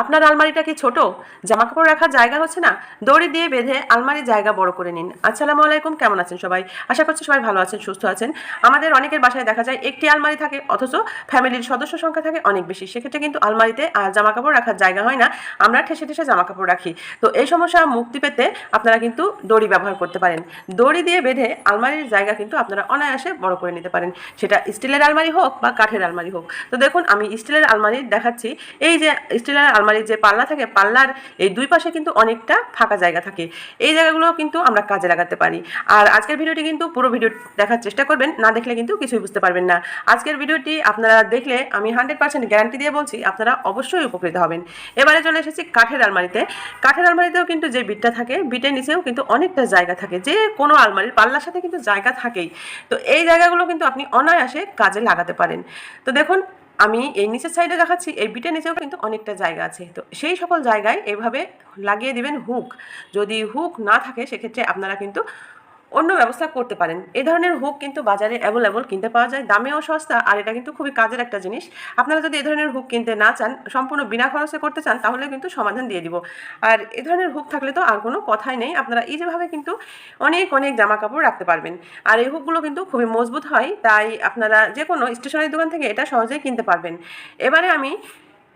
আপনার আলমারিটা কি ছোট? জামা কাপড় রাখার জায়গা হচ্ছে না? দড়ি দিয়ে বেঁধে আলমারির জায়গা বড় করে নিন। আসসালামু আলাইকুম, কেমন আছেন সবাই? আশা করছি সবাই ভালো আছেন, সুস্থ আছেন। আমাদের অনেকের বাসায় দেখা যায় একটি আলমারি থাকে, অথচ ফ্যামিলির সদস্য সংখ্যা থাকে অনেক বেশি। সেক্ষেত্রে কিন্তু আলমারিতে আর জামা কাপড় রাখার জায়গা হয় না। আমরা ঠেসে ঠেসে জামা কাপড় রাখি। তো এই সমস্যা মুক্তি পেতে আপনারা কিন্তু দড়ি ব্যবহার করতে পারেন। দড়ি দিয়ে বেঁধে আলমারির জায়গা কিন্তু আপনারা অনায়াসে বড় করে নিতে পারেন। সেটা স্টিলের আলমারি হোক বা কাঠের আলমারি হোক। তো দেখুন, আমি স্টিলের আলমারি দেখাচ্ছি। এই যে স্টিলের আলমারির যে পাল্লা থাকে, পাল্লার এই দুই পাশে কিন্তু অনেকটা ফাঁকা জায়গা থাকে। এই জায়গাগুলো কিন্তু আমরা কাজে লাগাতে পারি। আর আজকের ভিডিওটি কিন্তু পুরো ভিডিও দেখার চেষ্টা করবেন, না দেখলে কিন্তু কিছুই বুঝতে পারবেন না। আজকের ভিডিওটি আপনারা দেখলে আমি হান্ড্রেড পার্সেন্ট গ্যারান্টি দিয়ে বলছি, আপনারা অবশ্যই উপকৃত হবেন। এবারে চলে এসেছি কাঠের আলমারিতে। কাঠের আলমারিতেও কিন্তু যে বিটটা থাকে, বিটের নিচেও কিন্তু অনেকটা জায়গা থাকে। যে কোনো আলমারির পাল্লার সাথে কিন্তু জায়গা থাকেই। তো এই জায়গাগুলো কিন্তু আপনি অনায়াসে কাজে লাগাতে পারেন। তো দেখুন আমি এই নিচের সাইডে দেখাচ্ছি, এই বিটের নিচেও কিন্তু অনেকটা জায়গা আছে। তো সেই সকল জায়গায় এভাবে লাগিয়ে দিবেন হুক যদি হুক না থাকে, সেক্ষেত্রে আপনারা কিন্তু অন্য ব্যবস্থা করতে পারেন। এই ধরনের হুক কিন্তু বাজারে অ্যাভেলেবল কিনতে পাওয়া যায়। দামেও সস্তা আর এটা কিন্তু খুবই কাজের একটা জিনিস। আপনারা যদি এই ধরনের হুক কিনতে না চান, সম্পূর্ণ বিনা খরচে করতে চান, তাহলে কিন্তু সমাধান দিয়ে দিব। আর এ ধরনের হুক থাকলে তো আর কোনো কথাই নেই। আপনারা ইজিভাবে কিন্তু অনেক অনেক জামা কাপড় রাখতে পারবেন। আর এই হুকগুলো কিন্তু খুবই মজবুত হয়, তাই আপনারা যে কোনো স্টেশনারি দোকান থেকে এটা সহজেই কিনতে পারবেন। এবারে আমি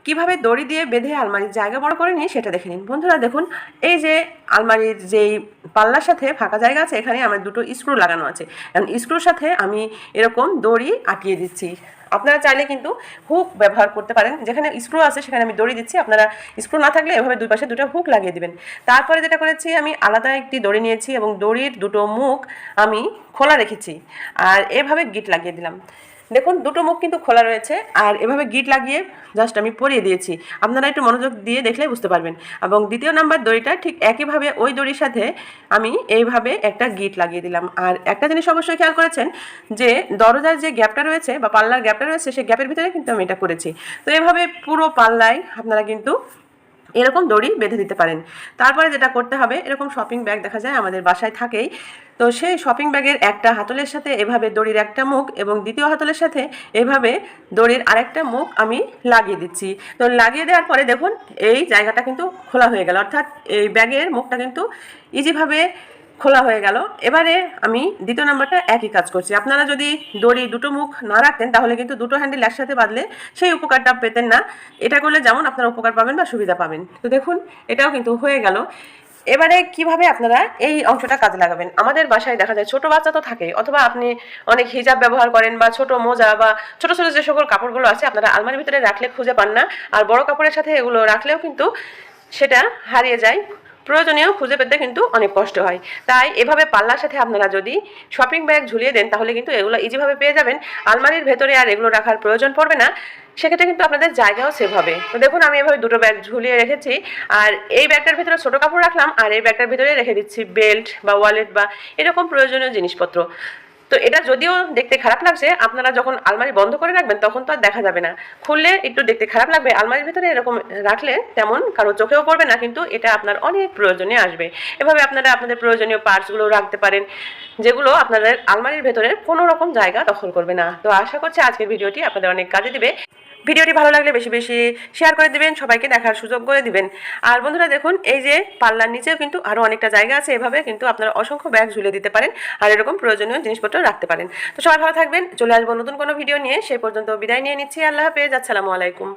কীভাবে দড়ি দিয়ে বেঁধে আলমারির জায়গা বড় করে নিই সেটা দেখে নিন। বন্ধুরা, দেখুন, এই যে আলমারির যেই পাল্লার সাথে ফাঁকা জায়গা আছে, এখানে আমার দুটো স্ক্রু লাগানো আছে। এবং স্ক্রুর সাথে আমি এরকম দড়ি আটকিয়ে দিচ্ছি। আপনারা চাইলে কিন্তু হুক ব্যবহার করতে পারেন। যেখানে স্ক্রু আছে, সেখানে আমি দড়ি দিচ্ছি। আপনারা স্ক্রু না থাকলে এভাবে দুই পাশে দুটো হুক লাগিয়ে দিবেন। তারপরে যেটা করেছি, আমি আলাদা একটি দড়ি নিয়েছি এবং দড়ির দুটো মুখ আমি খোলা রেখেছি। আর এভাবে গিট লাগিয়ে দিলাম। দেখুন, দুটো মুখ কিন্তু খোলা রয়েছে, আর এভাবে গিট লাগিয়ে জাস্ট আমি পরিয়ে দিয়েছি। আপনারা একটু মনোযোগ দিয়ে দেখলে বুঝতে পারবেন। এবং দ্বিতীয় নাম্বার দড়িটা ঠিক একইভাবে ওই দড়ির সাথে আমি এইভাবে একটা গিট লাগিয়ে দিলাম। আর একটা জিনিস অবশ্যই খেয়াল করেছেন যে, দরজার যে গ্যাপটা রয়েছে বা পাল্লার গ্যাপটা রয়েছে, সেই গ্যাপের ভিতরে কিন্তু আমি এটা করেছি। তো এভাবে পুরো পাল্লায় আপনারা কিন্তু এরকম দড়ি বেঁধে দিতে পারেন। তারপরে যেটা করতে হবে, এরকম শপিং ব্যাগ দেখা যায় আমাদের বাসায় থাকেই। তো সেই শপিং ব্যাগের একটা হাতলের সাথে এভাবে দড়ির একটা মুখ এবং দ্বিতীয় হাতলের সাথে এভাবে দড়ির আরেকটা মুখ আমি লাগিয়ে দিচ্ছি। তো লাগিয়ে দেওয়ার পরে দেখুন, এই জায়গাটা কিন্তু খোলা হয়ে গেল। অর্থাৎ এই ব্যাগের মুখটা কিন্তু ইজিভাবে খোলা হয়ে গেল। এবারে আমি দ্বিতীয় নাম্বারটা একই কাজ করছি। আপনারা যদি দড়ি দুটো মুখ না রাখতেন তাহলে কিন্তু দুটো হ্যান্ডেল একসাথে বাঁধলে সেই উপকারটা পেতেন না। এটা করলে যেমন আপনারা উপকার পাবেন বা সুবিধা পাবেন। তো দেখুন, এটাও কিন্তু হয়ে গেল। এবারে কীভাবে আপনারা এই অংশটা কাজে লাগাবেন? আমাদের বাসায় দেখা যায় ছোট বাচ্চা তো থাকে, অথবা আপনি অনেক হিজাব ব্যবহার করেন বা ছোট মোজা বা ছোট ছোট যে সকল কাপড়গুলো আছে, আপনারা আলমারির ভিতরে রাখলে খুঁজে পান না। আর বড় কাপড়ের সাথে এগুলো রাখলেও কিন্তু সেটা হারিয়ে যায়। প্রয়োজনীয় খুঁজে পেতে কিন্তু অনেক কষ্ট হয়। তাই এভাবে পাল্লার সাথে আপনারা যদি শপিং ব্যাগ ঝুলিয়ে দেন, তাহলে কিন্তু এগুলো ইজিভাবে পেয়ে যাবেন। আলমারির ভেতরে আর এগুলো রাখার প্রয়োজন পড়বে না। সেক্ষেত্রে কিন্তু আপনাদের জায়গাও সেভ হবে। তো দেখুন, আমি এভাবে দুটো ব্যাগ ঝুলিয়ে রেখেছি। আর এই ব্যাগটার ভিতরে ছোটো কাপড় রাখলাম, আর এই ব্যাগটার ভিতরে রেখে দিচ্ছি বেল্ট বা ওয়ালেট বা এরকম প্রয়োজনীয় জিনিসপত্র। তো এটা যদিও দেখতে খারাপ লাগছে, আপনারা যখন আলমারি বন্ধ করে রাখবেন তখন তো আর দেখা যাবে না। খুললে একটু দেখতে খারাপ লাগবে, আলমারির ভিতরে এরকম রাখলে তেমন কারও চোখেও পড়বে না, কিন্তু এটা আপনার অনেক প্রয়োজনে আসবে। এভাবে আপনারা আপনাদের প্রয়োজনীয় পার্টসগুলো রাখতে পারেন, যেগুলো আপনাদের আলমারির ভেতরে কোনো রকম জায়গা দখল করবে না। তো আশা করছি আজকের ভিডিওটি আপনাদের অনেক কাজে দিবে। ভিডিওটি ভালো লাগলে বেশি বেশি শেয়ার করে দিবেন, সবাইকে দেখার সুযোগ করে দিবেন। আর বন্ধুরা দেখুন, এই যে পাল্লার নিচেও কিন্তু আরও অনেকটা জায়গা আছে, এভাবে কিন্তু আপনারা অসংখ্য ব্যাগ ঝুলে দিতে পারেন আর এরকম প্রয়োজনীয় জিনিসপত্র রাখতে পারেন। তো সবাই ভালো থাকবেন, চলে আসব নতুন কোনো ভিডিও নিয়ে সেই পর্যন্ত বিদায় নিয়ে নিচ্ছি, আল্লাহ হাফেজ, আসসালামু আলাইকুম।